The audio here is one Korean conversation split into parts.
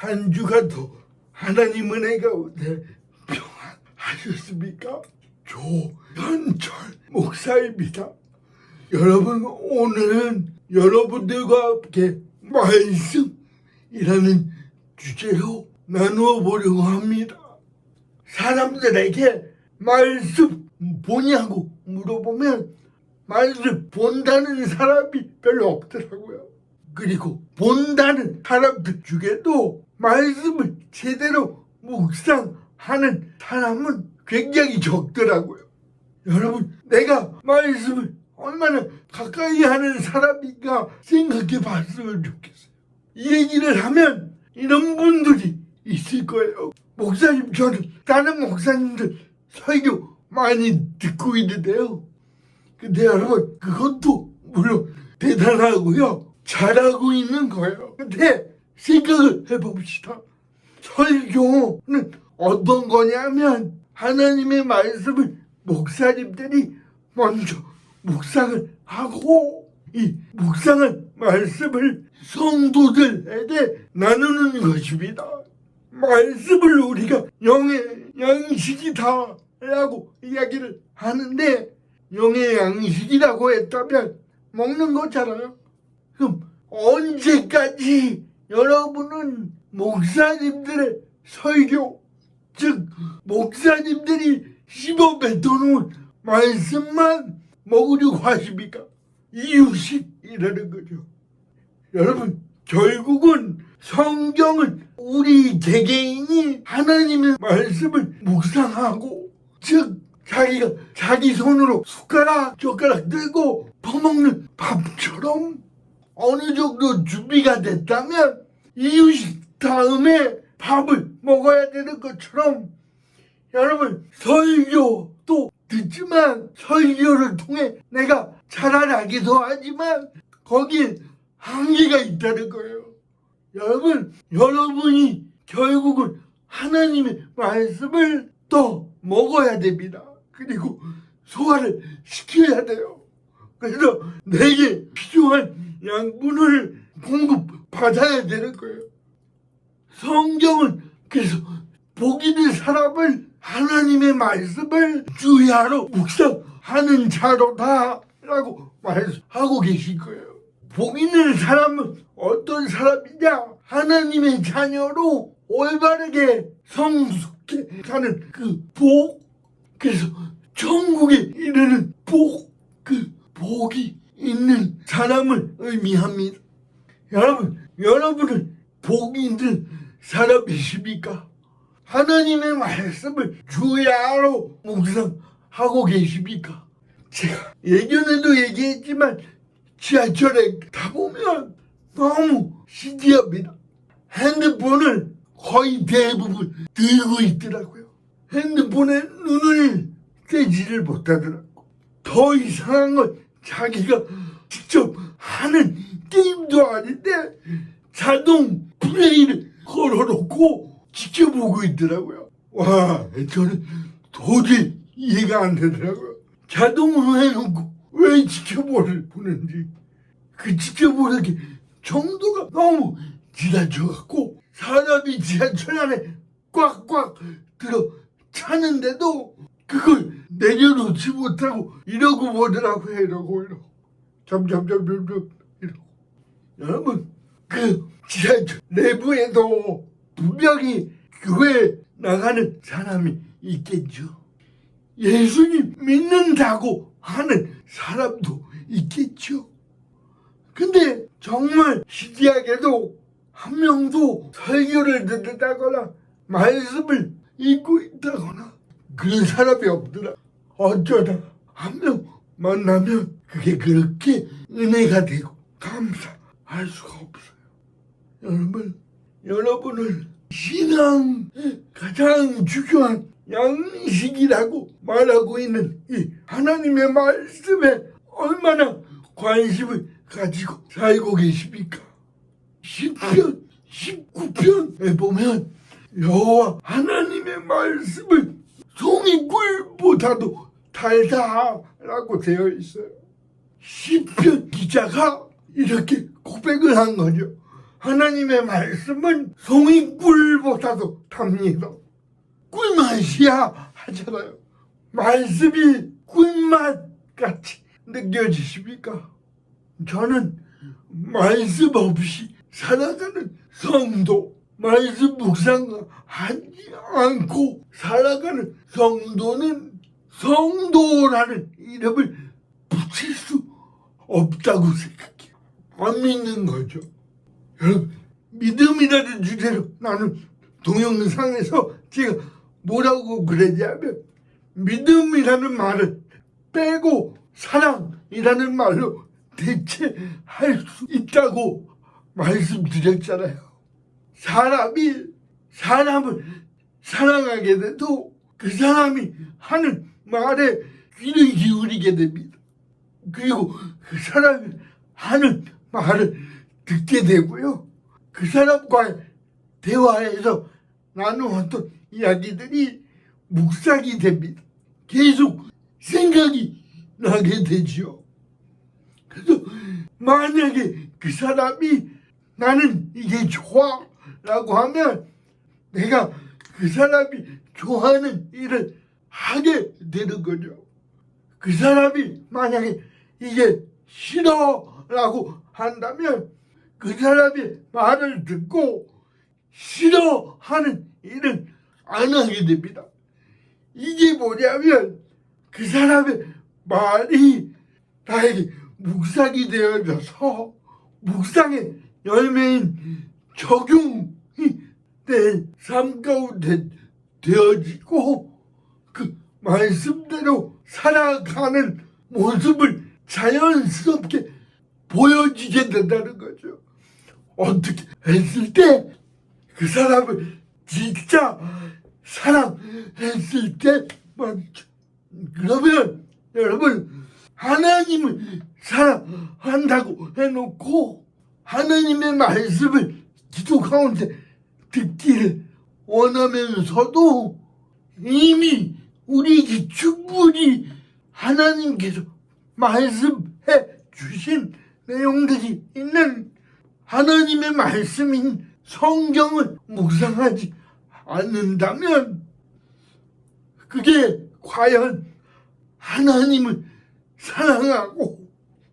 한 주가 더 하나님 은혜 가운데 평안하셨습니까? 조현철 목사입니다. 여러분 오늘은 여러분들과 함께 말씀이라는 주제로 나누어 보려고 합니다. 사람들에게 말씀 보냐고 물어보면 말씀 본다는 사람이 별로 없더라고요. 그리고 본다는 사람들 중에도 말씀을 제대로 묵상하는 사람은 굉장히 적더라고요. 여러분, 내가 말씀을 얼마나 가까이 하는 사람인가 생각해 봤으면 좋겠어요. 이 얘기를 하면 이런 분들이 있을 거예요. 목사님, 저는 다른 목사님들 설교 많이 듣고 있는데요. 근데 여러분, 그것도 물론 대단하고요. 잘하고 있는 거예요. 근데 생각을 해봅시다. 설교는 어떤 거냐면 하나님의 말씀을 목사님들이 먼저 묵상을 하고 이 묵상한 말씀을 성도들에게 나누는 것입니다. 말씀을 우리가 영의 양식이다 라고 이야기를 하는데 영의 양식이라고 했다면 먹는 거잖아요. 그럼 언제까지 여러분은 목사님들의 설교, 즉 목사님들이 씹어 뱉어놓은 말씀만 먹으려고 하십니까? 이유식이라는 거죠. 여러분 결국은 성경은 우리 개개인이 하나님의 말씀을 묵상하고 즉 자기가 자기 손으로 숟가락 젓가락 들고 퍼먹는 밥처럼 어느 정도 준비가 됐다면 이유식 다음에 밥을 먹어야 되는 것처럼 여러분 설교도 듣지만 설교를 통해 내가 자라나기도 하지만 거기에 한계가 있다는 거예요. 여러분 여러분이 결국은 하나님의 말씀을 더 먹어야 됩니다. 그리고 소화를 시켜야 돼요. 그래서 내게 필요한 양분을 공급받아야 되는 거예요. 성경은 그래서 복 있는 사람을 하나님의 말씀을 주야로 묵상하는 자로다라고 말하고 계신 거예요. 복 있는 사람은 어떤 사람이냐? 하나님의 자녀로 올바르게 성숙해 가는 그 복. 그래서 천국에 이르는 복, 그 복이 있는 사람을 의미합니다. 여러분, 여러분은 복 있는 사람이십니까? 하나님의 말씀을 주야로 묵상하고 계십니까? 제가 예전에도 얘기했지만 지하철에 타보면 너무 신기합니다. 핸드폰을 거의 대부분 들고 있더라고요. 핸드폰에 눈을 떼지를 못하더라고. 더 이상한 건 자기가 직접 하는 게임도 아닌데 자동 플레이를 걸어놓고 지켜보고 있더라고요. 와, 저는 도저히 이해가 안 되더라고요. 자동으로 해놓고 왜 지켜보를 보는지 그 지켜보는 게 정도가 너무 지나쳐갖고 사람이 지하철 안에 꽉꽉 들어 차는데도 그걸 내려놓지 못하고 이러고 보더라고요 이러고 이러고. 점점점 점점 이러고. 여러분 그 지하철 내부에도 분명히 교회 나가는 사람이 있겠죠? 예수님 믿는다고 하는 사람도 있겠죠? 근데 정말 신기하게도 한 명도 설교를 듣는다거나 말씀을 읽고 있다거나 그런 사람이 없더라. 어쩌다 한 명 만나면 그게 그렇게 은혜가 되고 감사할 수가 없어요. 여러분, 여러분을 신앙의 가장 중요한 양식이라고 말하고 있는 이 하나님의 말씀에 얼마나 관심을 가지고 살고 계십니까? 10편, 19편에 보면 여호와 하나님의 말씀을 송이꿀보다도 달다라고 되어 있어요. 10편 기자가 이렇게 고백을 한 거죠. 하나님의 말씀은 송이꿀보다도 답니다. 꿀맛이야 하잖아요. 말씀이 꿀맛 같이 느껴지십니까? 저는 말씀 없이 살아가는 성도, 말씀 묵상하지 않고 살아가는 성도는 성도라는 이름을 붙일 수 없다고 생각해요. 안 믿는 거죠. 여러분, 믿음이라는 주제로 나는 동영상에서 제가 뭐라고 그랬냐면 믿음이라는 말을 빼고 사랑이라는 말로 대체할 수 있다고 말씀드렸잖아요. 사람이 사람을 사랑하게 돼도 그 사람이 하는 말에 귀를 기울이게 됩니다. 그리고 그 사람이 하는 말을 듣게 되고요. 그 사람과의 대화에서 나누었던 이야기들이 묵상이 됩니다. 계속 생각이 나게 되지요. 그래서 만약에 그 사람이 나는 이게 좋아 라고 하면 내가 그 사람이 좋아하는 일을 하게 되는 거죠. 그 사람이 만약에 이게 싫어 라고 한다면 그 사람이 말을 듣고 싫어하는 일은 안 하게 됩니다. 이게 뭐냐면 그 사람의 말이 나에게 묵상이 되어져서 묵상의 열매인 적용이 내삶 가운데 되어지고 그 말씀대로 살아가는 모습을 자연스럽게 보여지게 된다는 거죠. 어떻게 했을 때 그 사람을 진짜 사랑했을 때 말이죠. 그러면 여러분 하나님을 사랑한다고 해놓고 하나님의 말씀을 기도 가운데 듣기를 원하면서도 이미 우리에게 충분히 하나님께서 말씀해 주신 내용들이 있는 하나님의 말씀인 성경을 묵상하지 않는다면 그게 과연 하나님을 사랑하고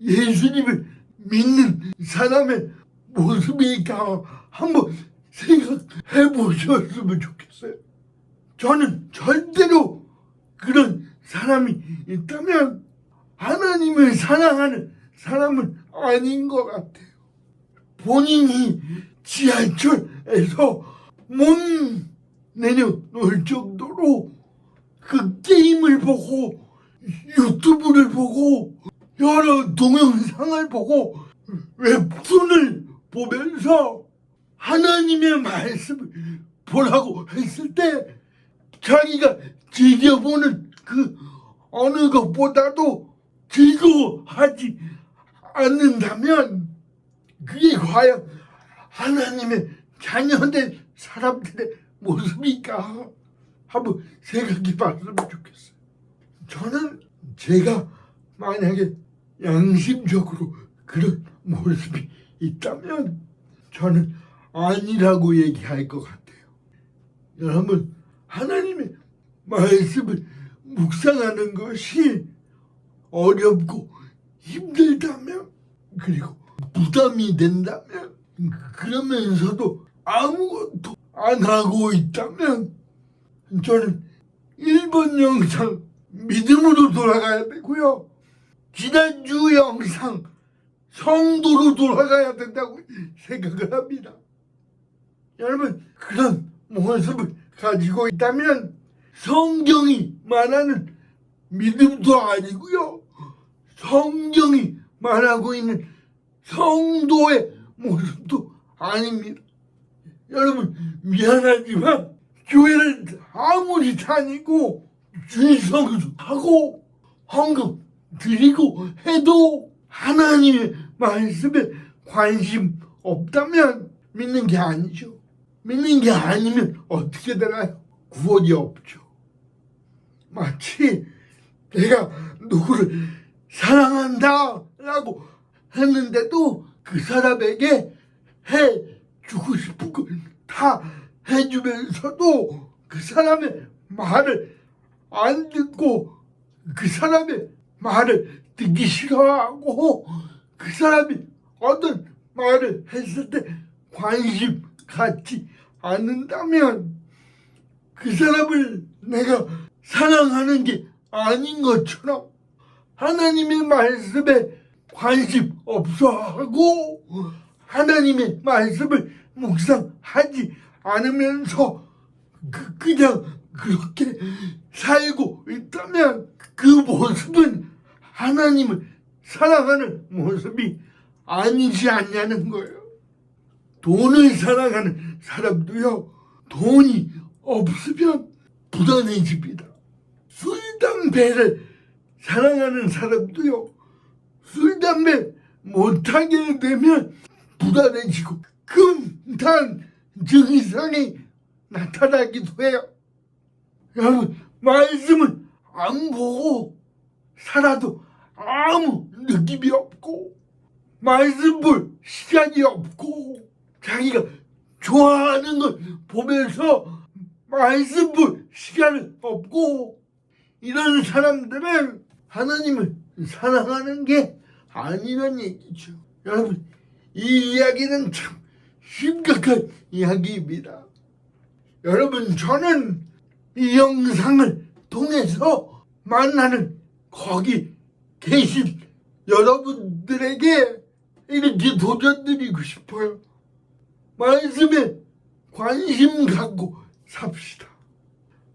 예수님을 믿는 사람의 모습일까 한번 생각해 보셨으면 좋겠어요. 저는 절대로 그런 사람이 있다면 하나님을 사랑하는 사람은 아닌 것 같아요. 본인이 지하철에서 못 내려놓을 정도로 그 게임을 보고 유튜브를 보고 여러 동영상을 보고 웹툰을 보면서 하나님의 말씀을 보라고 했을 때 자기가 즐겨보는 그 어느 것보다도 즐거워하지 않는다면 그게 과연 하나님의 자녀된 사람들의 모습일까 한번 생각해 봤으면 좋겠어요. 저는 제가 만약에 양심적으로 그런 모습이 있다면 저는 아니라고 얘기할 것 같아요. 여러분 하나님의 말씀을 묵상하는 것이 어렵고 힘들다면 그리고 부담이 된다면 그러면서도 아무것도 안 하고 있다면 저는 1번 영상 믿음으로 돌아가야 되고요. 지난주 영상 성도로 돌아가야 된다고 생각을 합니다. 여러분 그런 모습을 가지고 있다면 성경이 말하는 믿음도 아니고요. 성경이 말하고 있는 성도의 모습도 아닙니다. 여러분 미안하지만 교회를 아무리 다니고 주일성수하고 헌금 드리고 해도 하나님의 말씀에 관심 없다면 믿는 게 아니죠. 믿는 게 아니면 어떻게 되나요? 구원이 없죠. 마치 내가 누구를 사랑한다 라고 했는데도 그 사람에게 해 주고 싶은 걸 다 해주면서도 그 사람의 말을 안 듣고 그 사람의 말을 듣기 싫어하고 그 사람이 어떤 말을 했을 때 관심 갖지 않는다면 그 사람을 내가 사랑하는 게 아닌 것처럼 하나님의 말씀에 관심 없어하고 하나님의 말씀을 묵상하지 않으면서 그, 그냥 그렇게 살고 있다면 그 모습은 하나님을 사랑하는 모습이 아니지 않냐는 거예요. 돈을 사랑하는 사람도요, 돈이 없으면 부단해집니다. 술, 담배를 사랑하는 사람도요, 술, 담배 못하게 되면 부단해지고 금단 증상이 나타나기도 해요. 여러분, 말씀을 안 보고 살아도 아무 느낌이 없고, 말씀 볼 시간이 없고, 자기가 좋아하는 걸 보면서 말씀 볼 시간은 없고, 이런 사람들은 하나님을 사랑하는 게 아니란 얘기죠. 여러분, 이 이야기는 참 심각한 이야기입니다. 여러분, 저는 이 영상을 통해서 만나는 거기 계신 여러분들에게 이렇게 도전드리고 싶어요. 말씀에 관심 갖고 삽시다.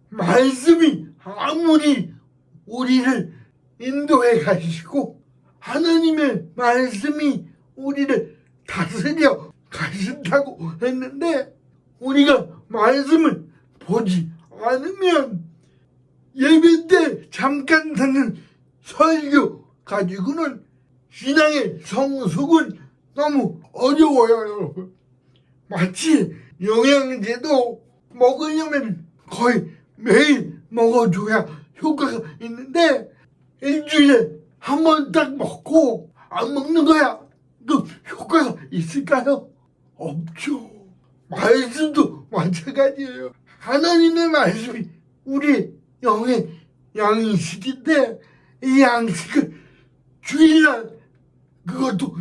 말씀이 아무리 우리를 인도해 가시고 하나님의 말씀이 우리를 다스려 가신다고 했는데 우리가 말씀을 보지 않으면 예배 때 잠깐 듣는 설교 가지고는 신앙의 성숙은 너무 어려워요, 여러분. 마치 영양제도 먹으려면 거의 매일 먹어줘야 효과가 있는데 일주일에 한 번 딱 먹고 안 먹는 거야. 그 효과가 있을까요? 없죠. 말씀도 마찬가지예요. 하나님의 말씀이 우리 영의 양식인데 이 양식을 주일날 그것도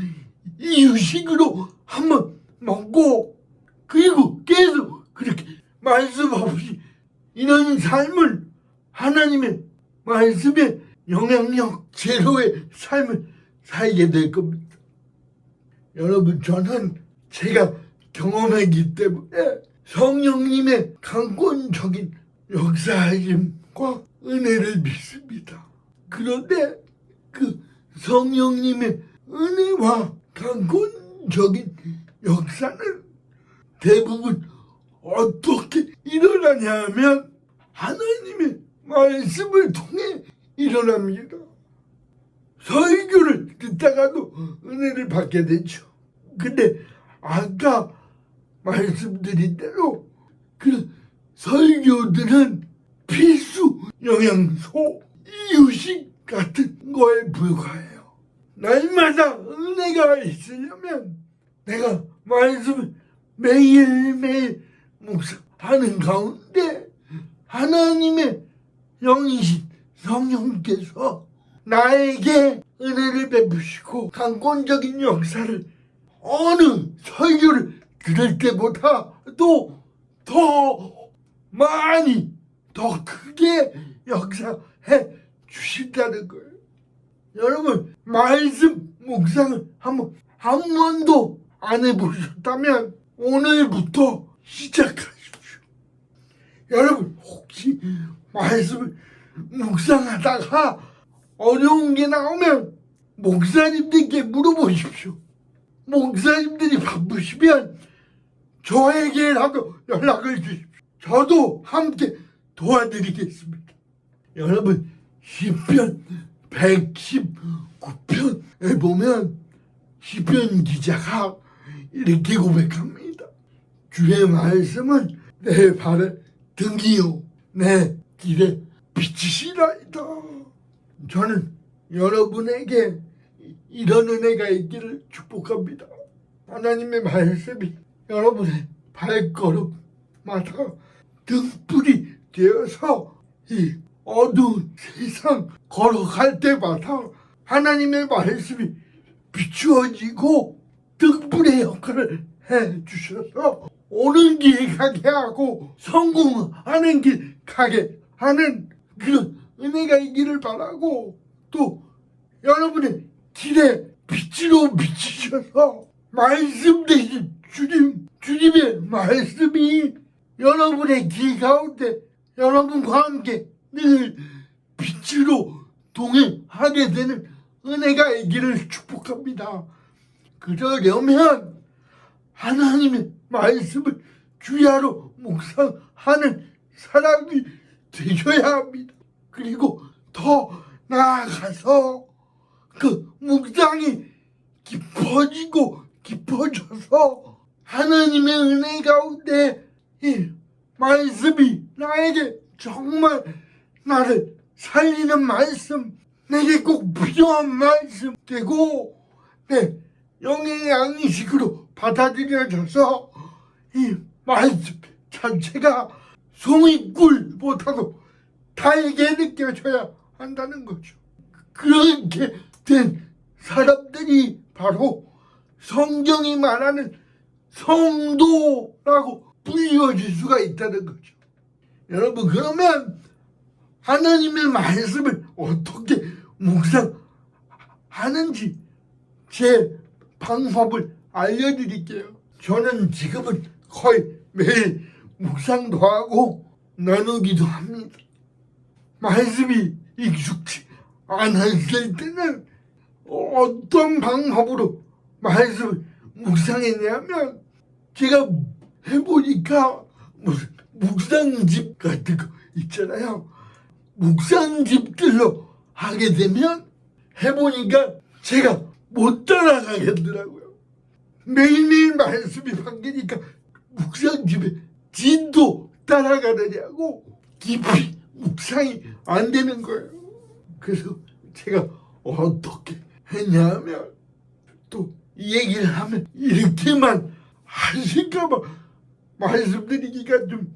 이유식으로 한번 먹고 그리고 계속 그렇게 말씀 없이 이런 삶을 하나님의 말씀의 영향력 제로의 삶을 살게 될 겁니다. 여러분 저는 제가 경험했기 때문에 성령님의 강권적인 역사하심과 은혜를 믿습니다. 그런데 그 성령님의 은혜와 강권적인 역사는 대부분 어떻게 일어나냐 하면 하나님의 말씀을 통해 일어납니다. 설교를 듣다가도 은혜를 받게 되죠. 근데 아까 말씀드린 대로 그 설교들은 필수 영양소, 이유식 같은 거에 불과해요. 날마다 은혜가 있으려면 내가 말씀을 매일매일 묵상하는 가운데 하나님의 영이신 성령께서 나에게 은혜를 베푸시고 강권적인 역사를 어느 설교를 들을 때보다도 더 많이 더 크게 역사해 주신다는 거예요. 여러분 말씀 묵상을 한번 한 번도 안 해보셨다면 오늘부터 시작하십시오. 여러분 혹시 말씀을 묵상하다가 어려운 게 나오면 목사님들께 물어보십시오. 목사님들이 바쁘시면 저에게라도 연락을 주십시오. 저도 함께 도와드리겠습니다. 여러분 시편 119편에 보면 시편 기자가 이렇게 고백합니다. 주의 말씀은 내 발의 등이요 내 길의 빛이시라이다. 저는 여러분에게 이런 은혜가 있기를 축복합니다. 하나님의 말씀이 여러분의 발걸음마다 등불이 되어서 이 어두운 세상 걸어갈 때마다 하나님의 말씀이 비추어지고 등불의 역할을 해 주셔서 오는 길 가게 하고 성공하는 길 가게 하는 그런 은혜가 있기를 바라고 또 여러분의 길에 빛으로 비치셔서 말씀 대신 주님 주님의 말씀이 여러분의 길 가운데 여러분과 함께 늘 빛으로 동행하게 되는 은혜가 있기를 축복합니다. 그러려면 하나님의 말씀을 주야로 묵상하는 사람이 되셔야 합니다. 그리고 더 나아가서 그 묵상이 깊어지고 깊어져서 하나님의 은혜 가운데 이 말씀이 나에게 정말 나를 살리는 말씀, 내게 꼭 필요한 말씀 되고 내 영의 양식으로 받아들여져서 이 말씀 자체가 송이꿀보다도 달게 느껴져야 한다는 거죠. 그렇게 된 사람들이 바로 성경이 말하는 성도라고 불리워질 수가 있다는 거죠. 여러분 그러면 하나님의 말씀을 어떻게 묵상하는지 제 방법을 알려드릴게요. 저는 지금은 거의 매일 묵상도 하고 나누기도 합니다. 말씀이 익숙치 않았을 때는 어떤 방법으로 말씀을 묵상했냐면 제가 해보니까 무슨 묵상집 같은 거 있잖아요. 묵상집들로 하게 되면 해보니까 제가 못 따라가겠더라고요. 매일매일 말씀이 바뀌니까 묵상집에 진도 따라가느냐고 깊이 묵상이 안 되는 거예요. 그래서 제가 어떻게 했냐면 또이 얘기를 하면 이렇게만 하실까봐 말씀드리기가 좀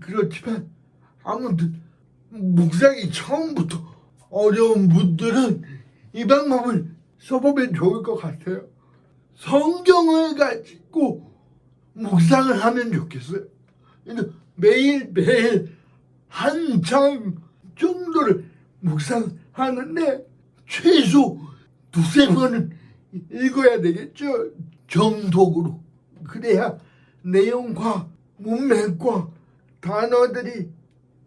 그렇지만 아무튼 묵상이 처음부터 어려운 분들은 이 방법을 써보면 좋을 것 같아요. 성경을 가지고 묵상을 하면 좋겠어요. 매일매일 한장 정도를 묵상하는데 최소 두세 번은 읽어야 되겠죠. 정독으로. 그래야 내용과 문맥과 단어들이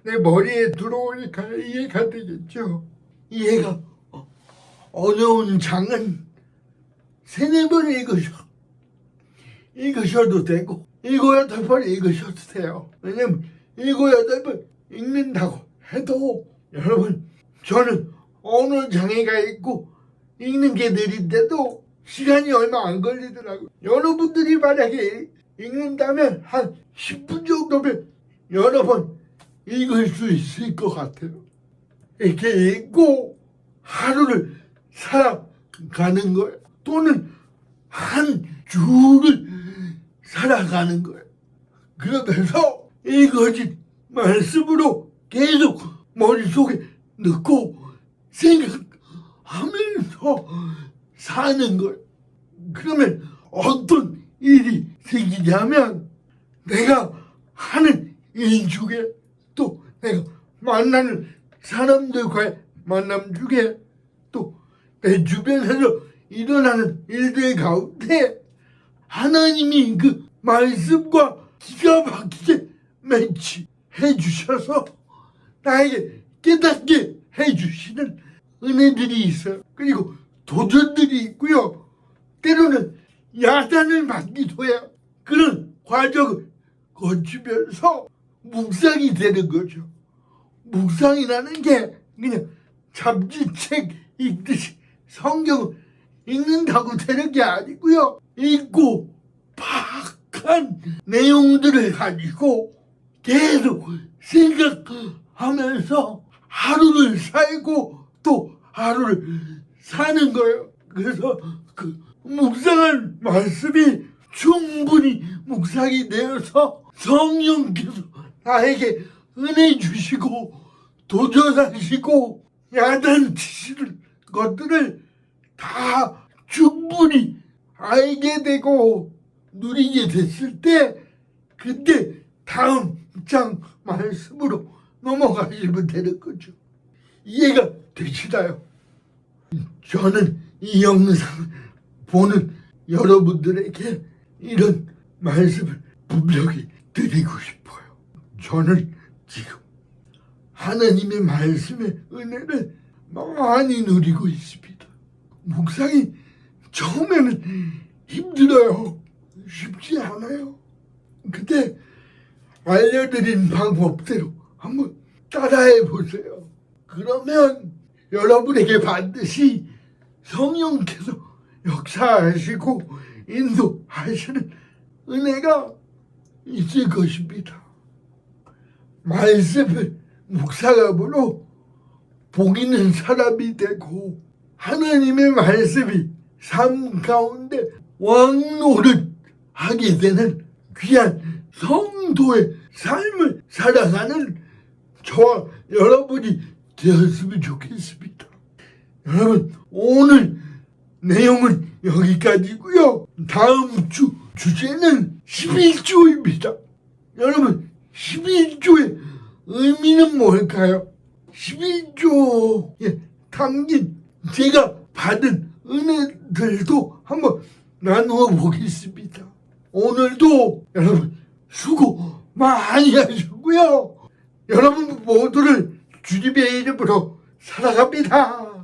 내 머리에 들어오니까 이해가 되겠죠. 이해가 어- 어려운 장은 세네 번 읽으셔. 읽으셔도 되고 일곱 여덟 번 읽으셔도 돼요. 왜냐면 일곱 여덟 번 읽는다고 해도 여러분 저는 어느 장애가 있고 읽는 게 느린데도 시간이 얼마 안 걸리더라고요. 여러분들이 만약에 읽는다면 한 10분 정도면 여러 번 읽을 수 있을 것 같아요. 이렇게 읽고 하루를 살아가는 거예요. 또는 한 주를 살아가는 거예요. 그러면서 읽어진 말씀으로 계속 머릿속에 넣고 생각하면서 사는 거예요. 그러면 어떤 일이 생기냐면 내가 하는 일 중에 또 내가 만나는 사람들과의 만남 중에 또 내 주변에서 일어나는 일들 가운데 하나님이 그 말씀과 기가 막히게 매치해 주셔서 나에게 깨닫게 해 주시는 은혜들이 있어요. 그리고 도전들이 있고요. 때로는 야단을 맞기도 해요. 그런 과정을 거치면서 묵상이 되는 거죠. 묵상이라는 게 그냥 잡지책 읽듯이 성경을 읽는다고 되는 게 아니고요. 읽고 파악한 내용들을 가지고 계속 생각하면서 하루를 살고 또 하루를 사는 거예요. 그래서 그 묵상한 말씀이 충분히 묵상이 되어서 성령께서 나에게 은혜 주시고 도전하시고 야단치시는 것들을 다 충분히 알게 되고 누리게 됐을 때 그때 다음 장 말씀으로 넘어가시면 되는 거죠. 이해가 되시나요? 저는 이 영상 보는 여러분들에게 이런 말씀을 분명히 드리고 싶어요. 저는 지금 하나님의 말씀의 은혜를 많이 누리고 있습니다. 묵상이 처음에는 힘들어요. 쉽지 않아요. 근데 알려드린 방법대로 한번 따라해 보세요. 그러면 여러분에게 반드시 성령께서 역사하시고 인도하시는 은혜가 있을 것입니다. 말씀을 묵상함으로 복 있는 사람이 되고 하나님의 말씀이 삶 가운데 왕노릇 하게 되는 귀한 성도의 삶을 살아가는 저와 여러분이 되었으면 좋겠습니다. 여러분 오늘 내용은 여기까지고요. 다음 주 주제는 11조입니다. 여러분 11조의 의미는 뭘까요? 11조에 담긴 제가 받은 은혜들도 한번 나누어 보겠습니다. 오늘도 여러분 수고 많이 하시고요. 여러분 모두를 주님의 이름으로 사랑합니다.